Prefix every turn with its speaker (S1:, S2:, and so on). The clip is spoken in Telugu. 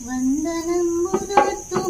S1: వందనములతో